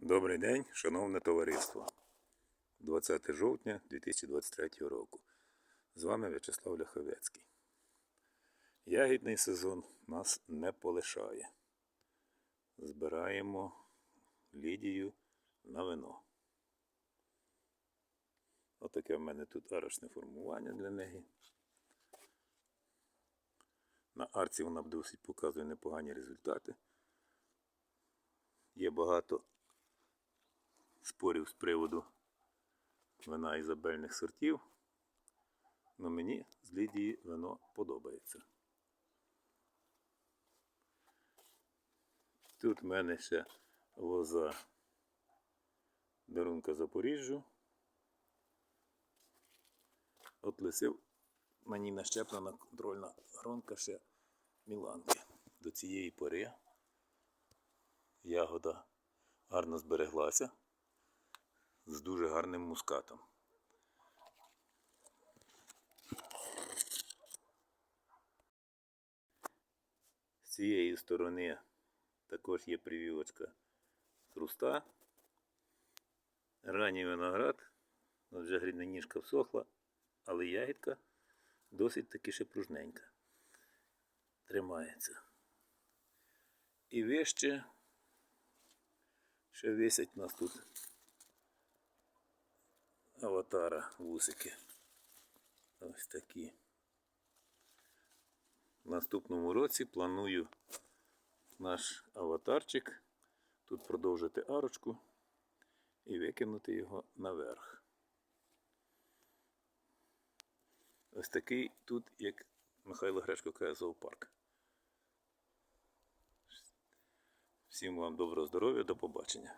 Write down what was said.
Добрий день, шановне товариство. 20 жовтня 2023 року. З вами В'ячеслав Ляховецький. Ягідний сезон нас не полишає. Збираємо лідію на вино. Отаке в мене тут арочне формування для неї. На арці вона досить показує непогані результати. Є багато спорів з приводу вина ізабельних сортів. але мені з Лідії вино подобається. Тут в мене ще лоза дарунка Запоріжжю. От лисив мені нащеплена контрольна гронка ще Міланки. До цієї пори ягода гарно збереглася з дуже гарним мускатом. З цієї сторони також є привівочка хруста. Ранній виноград, вже грідна всохла, але ягідка досить таки ще пружненька. Тримається. І вище ще висять у нас тут аватара вусики. Ось такі. В наступному році планую наш аватарчик тут продовжити арочку і викинути його наверх. Ось такий тут, як Михайло Гречко каже, зоопарк. Всім вам доброго здоров'я, до побачення.